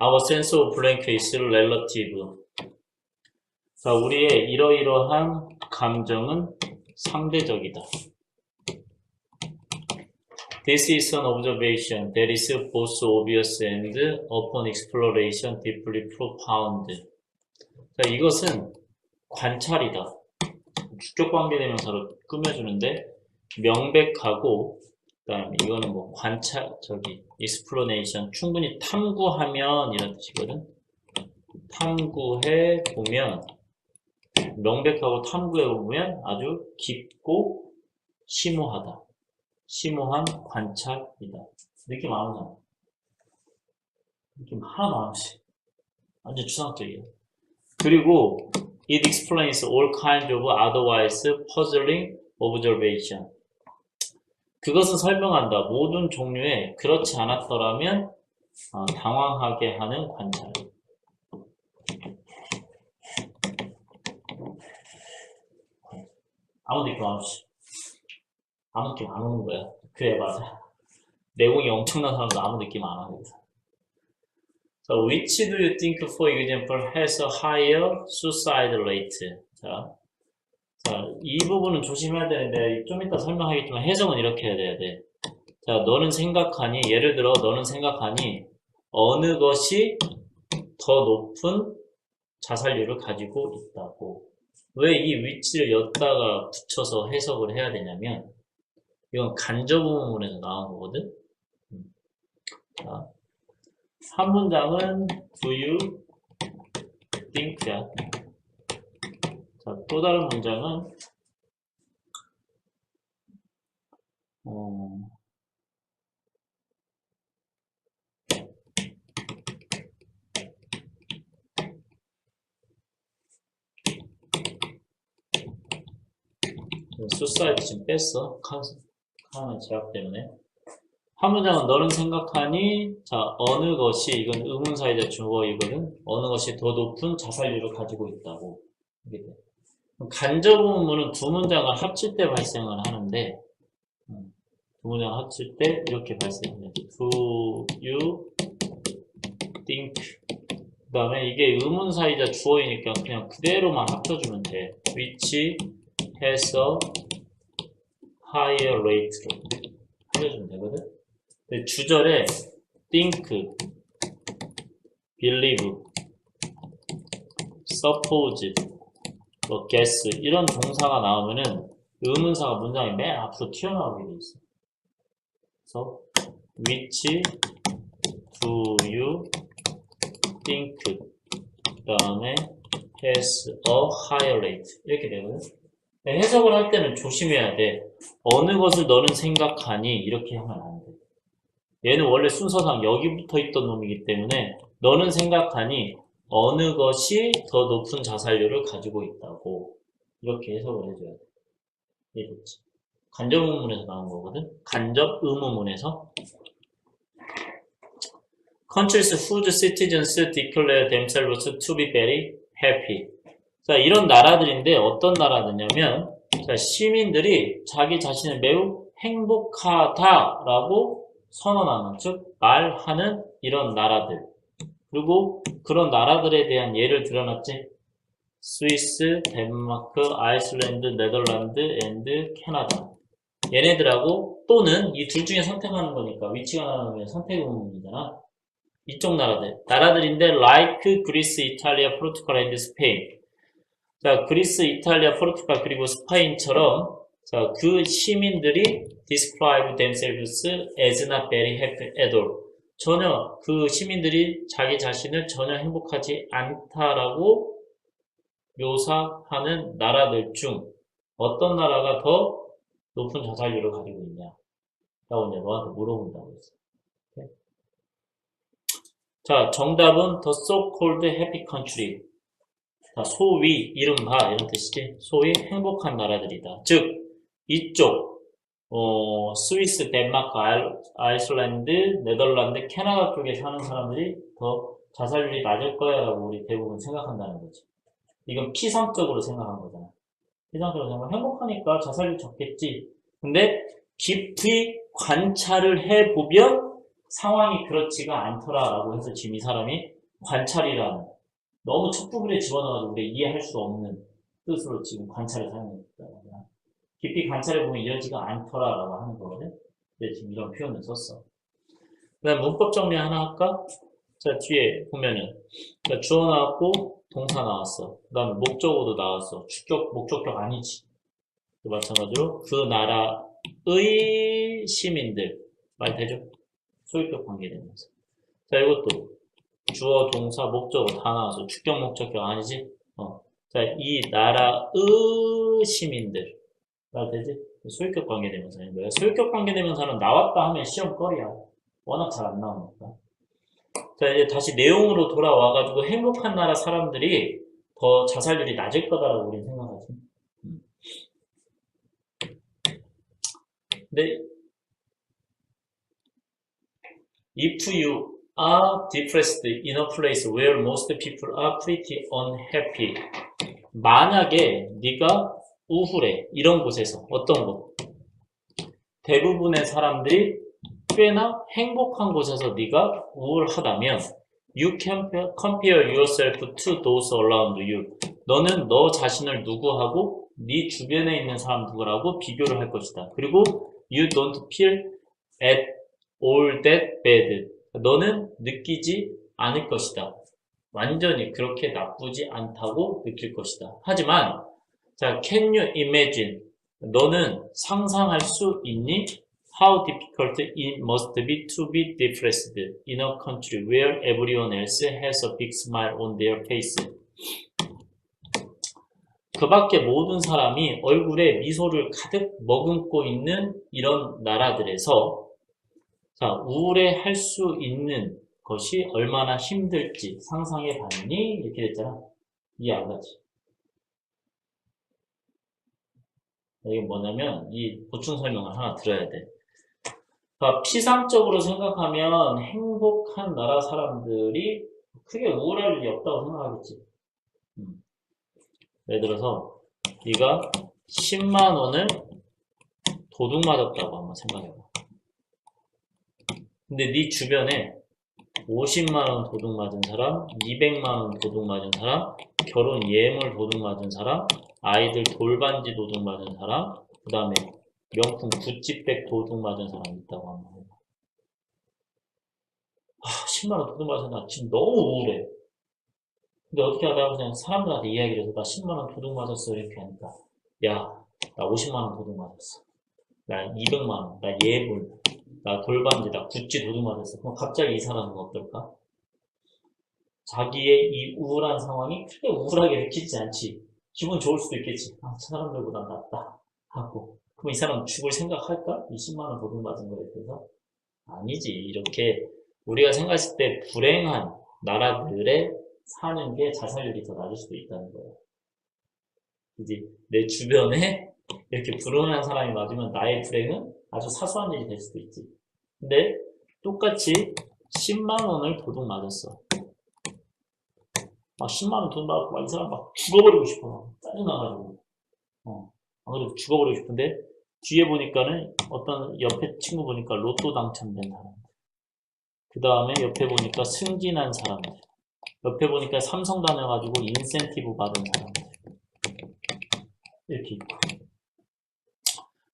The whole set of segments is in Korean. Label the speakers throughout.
Speaker 1: our sense of blank is relative. 자, 우리의 이러이러한 감정은 상대적이다. This is an observation that is both obvious and upon exploration deeply profound. 자, 이것은 관찰이다. 주격 관계대명사로 꾸며주는데 명백하고 그다음 이거는 뭐 관찰 저기 explanation 충분히 탐구하면 이런 뜻이거든. 탐구해 보면 명백하고 탐구해 보면 아주 깊고 심오하다. 심오한 관찰이다. 느낌 안 오잖아. 느낌 하나도 안 오지. 완전 추상적이야. 그리고 it explains all kinds of otherwise puzzling observation. 그것은 설명한다. 모든 종류의 그렇지 않았더라면 어, 당황하게 하는 관찰. 아무 느낌 안 오지. 아무 느낌 안 오는 거야. 그래, 맞아. 내공이 엄청난 사람도 아무 느낌 안 하거든. So, which do you think, for example, has a higher suicide rate? 자, 자, 이 부분은 조심해야 되는데, 좀 이따 설명하겠지만, 해석은 이렇게 해야 돼. 자, 너는 생각하니, 예를 들어, 너는 생각하니, 어느 것이 더 높은 자살률을 가지고 있다고. 왜 이 위치를 엿다가 붙여서 해석을 해야 되냐면, 이건 간접 부분에서 나온 거거든? 음. 자, 한 문장은 do you think야. 자, 또 다른 문장은 어, 수사이드 지금 뺐어. 카, 카의 제약 때문에. 한 문장은 너는 생각하니 자 어느 것이 이건 의문사이자 주어이거든 어느 것이 더 높은 자살률을 가지고 있다고 이게 돼. 간접 의문은 두 문장을 합칠 때 발생을 하는데 음, 두 문장 합칠 때 이렇게 발생해 Do you think 그 다음에 이게 의문 사이자 주어이니까 그냥 그대로만 합쳐주면 돼. which has a higher rate로 해주면 되거든? 네, 주절에 think, believe, suppose, 뭐 guess 이런 동사가 나오면은 의문사가 문장이 맨 앞으로 튀어나오게 돼 있어. 그래서 which do you think 그 다음에 has a higher rate 이렇게 되거든. 네, 해석을 할 때는 조심해야 돼. 어느 것을 너는 생각하니 이렇게 하면 안 돼. 얘는 원래 순서상 여기 붙어 있던 놈이기 때문에 너는 생각하니 어느 것이 더 높은 자살률을 가지고 있다고 이렇게 해석을 해줘야 돼. 이해됐지? 간접 의문에서 나온 거거든? 간접 의문문에서 Countries whose citizens declare themselves to be very happy. 자, 이런 나라들인데 어떤 나라들냐면 자, 시민들이 자기 자신을 매우 행복하다라고 선언하는, 즉 말하는 이런 나라들. 그리고 그런 나라들에 대한 예를 들어놨지. 스위스, 덴마크, 아이슬란드, 네덜란드, 앤드 캐나다. 얘네들하고 또는 이 둘 중에 선택하는 거니까 위치가 나오면 선택 의문이잖아. 이쪽 나라들. 나라들인데 like 그리스, 이탈리아, 포르투갈, 앤드 스페인. 자, 그리스, 이탈리아, 포르투갈 그리고 스페인처럼 자, 그 시민들이 describe themselves as not very happy at all. 전혀 그 시민들이 자기 자신을 전혀 행복하지 않다라고 묘사하는 나라들 중 어떤 나라가 더 높은 자살률을 가지고 있냐? 라고 이제 너한테 물어본다고 했어. 오케이? 자, 정답은 the so-called happy country. 자, 소위, 이른바, 이런 뜻이지. 소위 행복한 나라들이다. 즉, 이쪽, 어, 스위스, 덴마크, 아이슬란드, 네덜란드, 캐나다 쪽에 사는 사람들이 더 자살률이 낮을 거야 라고 우리 대부분 생각한다는 거지. 이건 피상적으로 생각한 거잖아. 피상적으로 생각하면 행복하니까 자살률 적겠지. 근데 깊이 관찰을 해 보면 상황이 그렇지가 않더라라고 해서 지금 이 사람이 관찰이라는 너무 첫 부분에 집어넣어가지고 우리가 이해할 수 없는 뜻으로 지금 관찰을 사용했다. 깊이 관찰해 보면 이러지가 않더라라고 하는 거거든. 근데 지금 이런 표현을 썼어. 그 다음 문법 정리 하나 할까? 자, 뒤에 보면은 자, 주어 나왔고 동사 나왔어. 그 다음에 목적어도 나왔어. 주격, 목적격 아니지. 또 마찬가지로 그 나라의 시민들 말 되죠? 소유격 관계되면서. 자, 이것도 주어, 동사, 목적어 다 나와서 주격, 목적격 아니지? 어. 자, 이 나라의 시민들 말 되지? 소유격 관계되면서인 거야. 소유격 관계되면서는 나왔다 하면 시험거리야. 워낙 잘 안 나오니까. 자, 이제 다시 내용으로 돌아와가지고 행복한 나라 사람들이 더 자살률이 낮을 거다라고 우리는 생각하지. 음. 근데 if you are depressed in a place where most people are pretty unhappy 만약에 네가 우울해 이런 곳에서 어떤 곳? 대부분의 사람들이 꽤나 행복한 곳에서 네가 우울하다면 you can compare yourself to those around you. 너는 너 자신을 누구하고 네 주변에 있는 사람 누구라고 비교를 할 것이다. 그리고 you don't feel at all that bad. 너는 느끼지 않을 것이다. 완전히 그렇게 나쁘지 않다고 느낄 것이다. 하지만 자, can you imagine? 너는 상상할 수 있니? How difficult it must be to be depressed in a country where everyone else has a big smile on their face. 그 밖에 모든 사람이 얼굴에 미소를 가득 머금고 있는 이런 나라들에서 자, 우울해 할 수 있는 것이 얼마나 힘들지 상상해 봤니? 이렇게 됐잖아. 이해 안 가지? 이게 뭐냐면 이 보충 설명을 하나 들어야 돼. 그러니까 피상적으로 생각하면 행복한 나라 사람들이 크게 우울할 일이 없다고 생각하겠지. 음. 예를 들어서 네가 10만 원을 도둑 맞았다고 한번 생각해봐. 근데 네 주변에 50만 원 도둑 맞은 사람, 200만 원 도둑 맞은 사람, 결혼 예물 도둑 맞은 사람, 아이들 돌반지 도둑 맞은 사람, 그 다음에 명품 구찌백 도둑 맞은 사람 있다고 합니다. 아, 10만원 도둑 맞은 나 지금 너무 우울해. 근데 어떻게 하다가 그냥 사람들한테 이야기를 해서 나 10만원 도둑 맞았어 이렇게 하니까 야, 나 50만원 도둑 맞았어. 나 200만원, 나 예물, 나 돌반지, 나 구찌 도둑 맞았어. 그럼 갑자기 이 사람은 어떨까? 자기의 이 우울한 상황이 크게 우울하게 느끼지 않지. 기분 좋을 수도 있겠지. 아, 저 사람들보다 낫다. 하고. 그럼 이 사람 죽을 생각할까? 20만원 도둑 맞은 거에 대해서? 아니지. 이렇게 우리가 생각했을 때 불행한 나라들에 사는 게 자살률이 더 낮을 수도 있다는 거예요. 이제 내 주변에 이렇게 불운한 사람이 맞으면 나의 불행은 아주 사소한 일이 될 수도 있지. 근데 똑같이 10만 원을 도둑 맞았어. 막 10만 원 돈 받고 막 이 사람 막 죽어버리고 싶어. 짜증나가지고. 어. 안 그래도 죽어버리고 싶은데, 뒤에 보니까는 어떤 옆에 친구 보니까 로또 당첨된 사람들. 그 다음에 옆에 보니까 승진한 사람들. 옆에 보니까 삼성 다녀가지고 인센티브 받은 사람들. 이렇게 있고.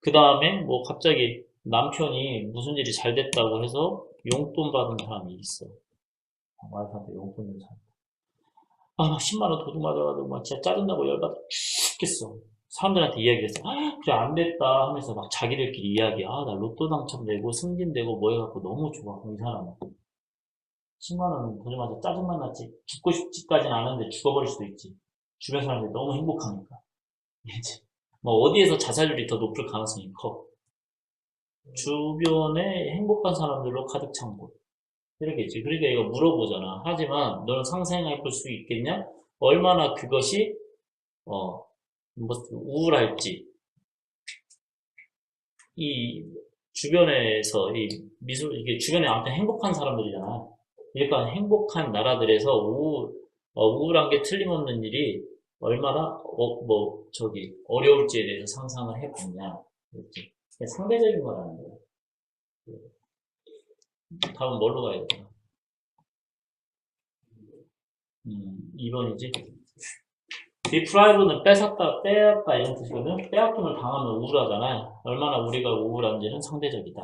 Speaker 1: 그 다음에 뭐 갑자기 남편이 무슨 일이 잘 됐다고 해서 용돈 받은 사람이 있어. 와이프한테 용돈 준 사람. 아, 막 10만원 도둑 맞아가지고 막 진짜 짜증나고 열받아 죽겠어. 사람들한테 이야기를 했어. 아, 그래, 안 됐다 하면서 막 자기들끼리 이야기. 아, 나 로또 당첨되고 승진되고 뭐 해갖고 너무 좋아. 이 사람은. 10만원 도둑 맞아 짜증만 났지. 죽고 싶지까지는 않은데 죽어버릴 수도 있지. 주변 사람들이 너무 행복하니까. 이지 뭐 어디에서 자살률이 더 높을 가능성이 커. 주변에 행복한 사람들로 가득 찬 곳. 이렇게지. 그러니까 이거 물어보잖아. 하지만 너는 상상해 볼 수 있겠냐? 얼마나 그것이 어, 뭐 우울할지. 이 주변에서 이 미술 이게 주변에 아무튼 행복한 사람들이잖아. 그러니까 행복한 나라들에서 우울 어, 우울한 게 틀림없는 일이 얼마나 어, 뭐 저기 어려울지에 대해서 상상을 해봤냐. 이렇게 상대적인 거라는 거예요. 다음 뭘로 가야 돼? 음, 2번이지. deprive는 뺏었다, 빼앗다 이런 뜻이거든. 빼앗김을 당하면 우울하잖아요. 얼마나 우리가 우울한지는 상대적이다.